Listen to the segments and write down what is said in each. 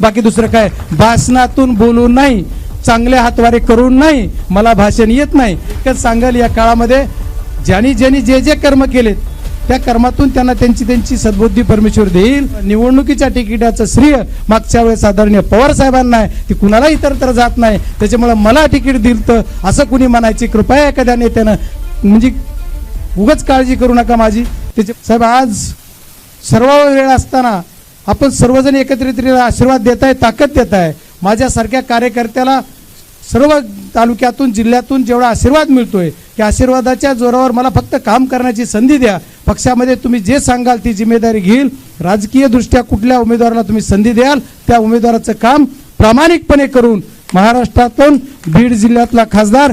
बाकी दुसरं काय? भाषणातून बोलून नाही चांगले हातवारे करून नाही मला भाषण येत नाही. तर सांगाल या काळामध्ये ज्यांनी ज्यांनी जे जे कर्म केलेत त्या कर्मातून त्यांना त्यांची त्यांची सद्बुद्धी परमेश्वर देईल. निवडणुकीच्या तिकिटाचं श्रेय मागच्या वेळेस आदरणीय पवार साहेबांना आहे. ती कुणाला इतर तर जात नाही. त्याच्यामुळे मला तिकीट दिलं तर असं कुणी म्हणायची कृपया एखाद्या नेत्यानं. म्हणजे उगाच काळजी करू नका माझी. त्याचे साहेब आज सर्व वेळ असताना आपण सर्वजण एकत्रित आशीर्वाद देत आहे ताकद देत आहे माझ्यासारख्या कार्यकर्त्याला सर्व तालुक्यातून जिल्ह्यातून जेवढा आशीर्वाद मिळतोय त्या आशीर्वादाच्या जोरावर मला फक्त काम करण्याची संधी द्या. पक्षामध्ये तुम्ही जे सांगाल ती जिम्मेदारी घेईल. राजकीय दृष्ट्या कुठल्या उमेदवाराला तुम्ही संधी द्याल त्या उमेदवाराचं काम प्रामाणिकपणे करून महाराष्ट्रातून बीड जिल्ह्यातला खासदार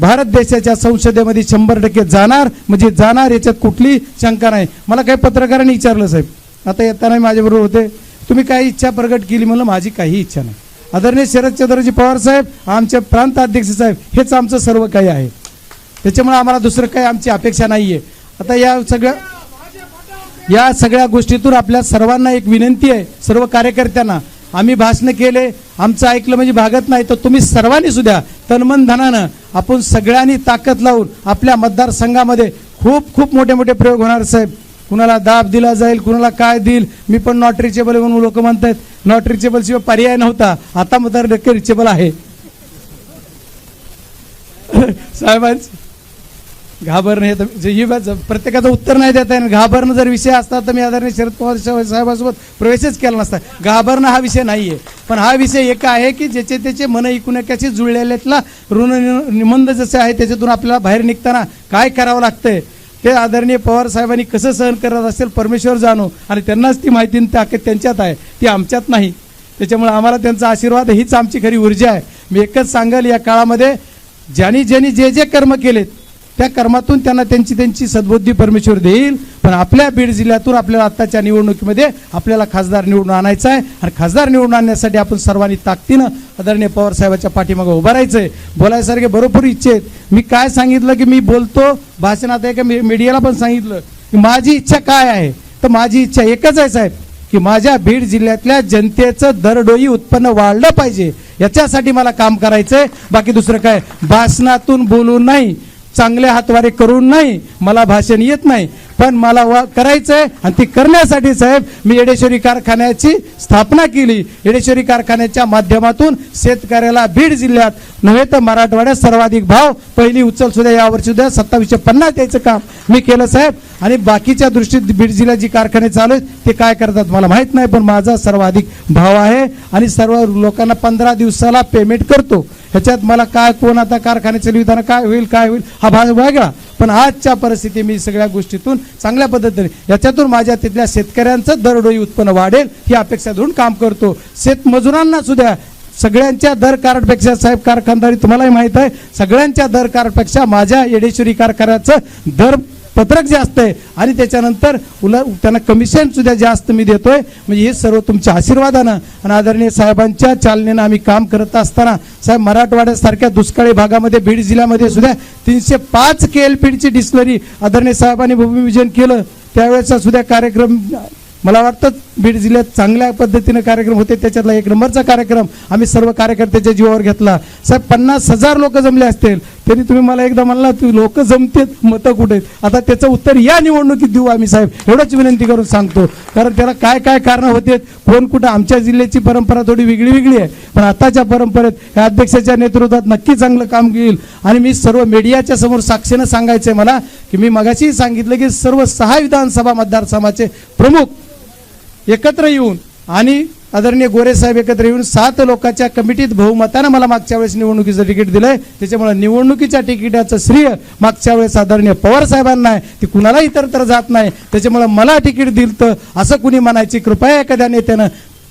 भारत देशाच्या संसदेमध्ये शंभर टक्के जाणार. म्हणजे जाणार याच्यात कुठली शंका नाही. मला काही पत्रकारांनी विचारलं साहेब. आता येताना माझ्याबरोबर होते. तुम्ही काही इच्छा प्रकट केली म्हणलं माझी काही इच्छा नाही. आदरणीय शरदचंद्रजी पवार साहेब आमचे प्रांत अध्यक्ष साहेब हेच आमचं सर्व काही आहे. त्याच्यामुळे आम्हाला दुसरं काही आमची अपेक्षा नाही आहे आता या सगळ्या या सगळ्या गोष्टीतून आपल्या सर्वांना एक विनंती आहे सर्व कार्यकर्त्यांना. आम्ही भाषण केले आमचं ऐकलं म्हणजे भागत नाही तर तुम्ही सर्वांनी सुद्धा तनमन धनानं आपण सगळ्यांनी ताकद लावून आपल्या मतदारसंघामध्ये खूप खूप मोठे मोठे प्रयोग होणार साहेब. कुणाला दाब दिला जाईल कुणाला काय देईल मी पण नॉट रिचेबल आहे म्हणून लोक म्हणतात नॉट रिचेबल शिवाय पर्याय नव्हता. आता मात्र नक्की रिचेबल आहे. साहेबांच घाबरणं हे तर प्रत्येकाचं उत्तर नाही देता येणार. घाबरणं जर विषय असता तर मी आदरणीय शरद पवार साहेबांसोबत प्रवेशच केला नसता. घाबरणं हा विषय नाहीये. पण हा विषय एक आहे की ज्याचे त्याचे मन एकूणकाशी जुळलेल्यातला ऋण निबंध जसे आहे त्याच्यातून आपल्याला बाहेर निघताना काय करावं लागतंय? ते आदरणीय पवार साहेबांनी कसं सहन करत असेल परमेश्वर जाणो आणि त्यांनाच ती माहिती ताकद त्यांच्यात आहे ती आमच्यात नाही. त्याच्यामुळे आम्हाला त्यांचा आशीर्वाद हीच आमची खरी ऊर्जा आहे. मी एकच सांगाल या काळामध्ये ज्यांनी ज्यांनी जे जे कर्म केलेत त्या कर्मातून त्यांना त्यांची त्यांची सद्बुद्धी परमेश्वर देईल. पण आपल्या बीड जिल्ह्यातून आपल्याला आत्ताच्या निवडणुकीमध्ये आपल्याला खासदार निवडून आणायचा आहे. आणि खासदार निवडून आणण्यासाठी आपण सर्वांनी ताकदीनं आदरणीय पवार साहेबाच्या पाठीमागे उभं आहे बोलायसारखे बरोबर इच्छेत आहेत. मी काय सांगितलं की मी बोलतो भाषणात एका मी- मीडियाला पण सांगितलं की माझी इच्छा काय आहे? तर माझी इच्छा एकच आहे साहेब की माझ्या बीड जिल्ह्यातल्या जनतेचं दरडोई उत्पन्न वाढलं पाहिजे. याच्यासाठी मला काम करायचं आहे बाकी दुसरं काय? भाषणातून बोलून नाही चांगले हातवारे करून नाही मला भाषण येत नाही. पण मला वा आहे आणि ती करण्यासाठी साहेब मी येडेश्वरी कारखान्याची स्थापना केली. येडेश्वरी कारखान्याच्या माध्यमातून शेतकऱ्याला बीड जिल्ह्यात नव्हे तर मराठवाड्यात सर्वाधिक भाव पहिली उचल सुद्धा यावर्षी सुद्धा सत्तावीसशे पन्नास द्यायचं काम मी केलं साहेब. आणि बाकीच्या दृष्टीत बीड जिल्ह्यात जी कारखाने चालू आहेत ते काय करतात मला माहीत नाही पण माझा सर्वाधिक भाव आहे आणि सर्व लोकांना पंधरा दिवसाला पेमेंट करतो. ह्याच्यात मला काय कोण आता कारखाने चालविताना काय होईल काय होईल हा भाग वेगळा. पण आजच्या परिस्थिती मी सगळ्या गोष्टीतून चांगल्या पद्धतीने याच्यातून माझ्या तिथल्या शेतकऱ्यांचं दरडोई उत्पन्न वाढेल ही अपेक्षा धरून काम करतो. शेतमजुरांना सुद्धा सगळ्यांच्या दर कार्डपेक्षा साहेब कारखानदारी तुम्हालाही माहीत आहे सगळ्यांच्या दर कार्डपेक्षा माझ्या येडेश्वरी कारखान्याचं दर पत्रक जास्त आहे आणि त्याच्यानंतर उला त्यांना कमिशन सुद्धा जास्त मी देतोय. म्हणजे हे सर्व तुमच्या आशीर्वादानं आणि आदरणीय साहेबांच्या चालनेनं आम्ही काम करत असताना साहेब मराठवाड्यासारख्या दुष्काळी भागामध्ये बीड जिल्ह्यामध्ये सुद्धा तीनशे पाच के एल पीडची डिस्लरी आदरणीय साहेबांनी भूमिपूजन केलं. त्यावेळेचा सुद्धा कार्यक्रम मला वाटतं बीड जिल्ह्यात चांगल्या पद्धतीनं कार्यक्रम होते. त्याच्यातला एक नंबरचा कार्यक्रम आम्ही सर्व कार्यकर्त्याच्या जीवावर घेतला. साहेब पन्नास हजार लोक जमले असतील. तरी तुम्ही मला एकदा म्हणला तू लोक जमतेत मतं कुठे आहेत? आता त्याचं उत्तर या निवडणुकीत देऊ आम्ही साहेब. एवढंच विनंती करून सांगतो. कारण त्याला काय काय कारणं होते कोण कुठं आमच्या जिल्ह्याची परंपरा थोडी वेगळी वेगळी आहे. पण आताच्या परंपरेत ह्या अध्यक्षाच्या नेतृत्वात नक्की चांगलं काम घेईल. आणि मी सर्व मीडियाच्या समोर साक्षीनं सांगायचंय मला की मी मगाशी सांगितलं की सर्व सहा विधानसभा मतदारसंघाचे प्रमुख एकत्र येऊन आणि आदरणीय गोरे साहेब एकत्र येऊन सात लोकांच्या कमिटीत बहुमतानं मला मागच्या वेळेस निवडणुकीचं तिकीट दिलंय. त्याच्यामुळे निवडणुकीच्या तिकिटाचं श्रेय मागच्या वेळेस आदरणीय पवार साहेबांना आहे. ती कुणाला इतरत्र जात नाही. त्याच्यामुळे मला तिकीट दिलं असं कुणी म्हणायची कृपया एखाद्या नेत्यानं.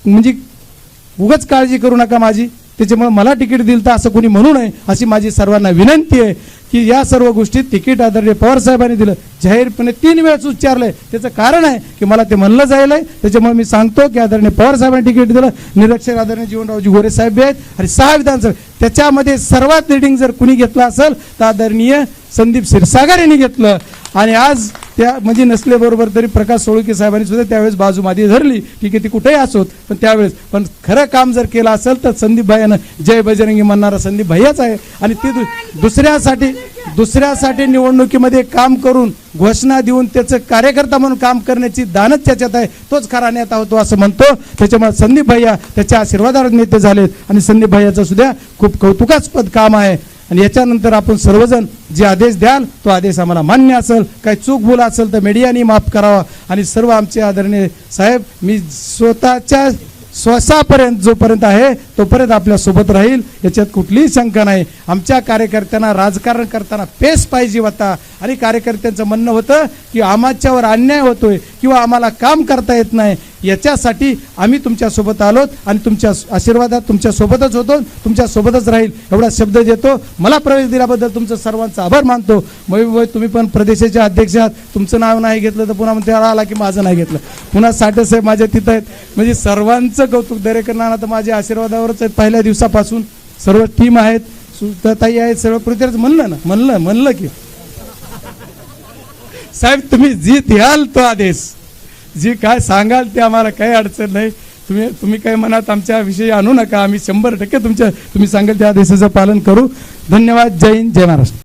म्हणजे उगच काळजी करू नका माझी. त्याच्यामुळे मला तिकीट दिलं तर असं कोणी म्हणू नये अशी माझी सर्वांना विनंती आहे की या सर्व गोष्टीत तिकीट आदरणीय पवारसाहेबांनी दिलं. जाहीरपणे तीन वेळेस उच्चारलंय. त्याचं कारण आहे की मला ते म्हणलं जायला त्याच्यामुळे मी सांगतो की आदरणीय पवार साहेबांनी तिकीट दिलं. निरक्षर आदरणीय जीवनरावजी गोरे साहेब आहेत आणि सहा विधानसभा. त्याच्यामध्ये सर्वात रिडिंग जर कुणी घेतलं असेल तर आदरणीय संदीप क्षीरसागर यांनी घेतलं. आणि आज त्या म्हणजे नसल्याबरोबर तरी प्रकाश सोळके साहेबांनी सुद्धा त्यावेळेस बाजू मादी धरली. ठीक आहे ती कुठेही असोत पण त्यावेळेस. पण खरं काम जर केलं असेल तर संदीप भाईनं जय बजरंगी म्हणणारा संदीप भैयाच आहे. आणि ते दु- दुसऱ्यासाठी दुसऱ्यासाठी निवडणुकीमध्ये काम करून घोषणा देऊन त्याचं कार्यकर्ता म्हणून काम करण्याची दानच त्याच्यात आहे. तोच खरा नेता होतो असं म्हणतो. त्याच्यामुळे संदीप भैया त्याच्या आशीर्वादावर नेते झालेत. आणि संदीप भैयाचं सुद्धा खूप कौतुकास्पद काम आहे. आणि याच्यानंतर आपण सर्वजण जे आदेश द्याल तो आदेश आम्हाला मान्य असेल. काही चूक भूल असेल तर मीडियाने माफ करावा. आणि सर्व आमचे आदरणीय साहेब मी स्वतःच्या श्वासापर्यंत जोपर्यंत आहे तोपर्यंत आपल्यासोबत राहील. याच्यात कुठलीही शंका नाही. आमच्या कार्यकर्त्यांना राजकारण करताना पेस पाहिजे होता. आणि कार्यकर्त्यांचं म्हणणं होतं की आमच्यावर अन्याय होतोय किंवा आम्हाला काम करता येत नाही याच्यासाठी आम्ही तुमच्यासोबत आलोत आणि तुमच्या आशीर्वादात तुमच्यासोबतच होतो तुमच्यासोबतच राहील एवढा शब्द देतो. मला प्रवेश दिल्याबद्दल तुमचं सर्वांचा आभार मानतो. महबूब तुम्ही पण प्रदेशाचे अध्यक्ष आहात. तुमचं नाव नाही घेतलं तर पुन्हा म्हणते आला की माझं नाही घेतलं. पुन्हा साठे साहेब माझ्या तिथं आहेत. म्हणजे सर्वांचं कौतुक दरेकरना तर माझ्या आशीर्वादावरच आहेत पहिल्या दिवसापासून. सर्व टीम आहेत. ताई आहेत सर्व पृथ्वीच म्हणलं ना म्हणलं म्हणलं की. साहेब तुम्ही जी द्याल तो आदेश जी काय सांगाल ते आम्हाला काही अडचण नाही. तुम्ही तुम्ही काही मनात आमच्याविषयी आणू नका. आम्ही शंभर टक्के तुमच्या तुम्ही सांगाल त्या आदेशाचं पालन करू. धन्यवाद. जय हिंद जय महाराष्ट्र.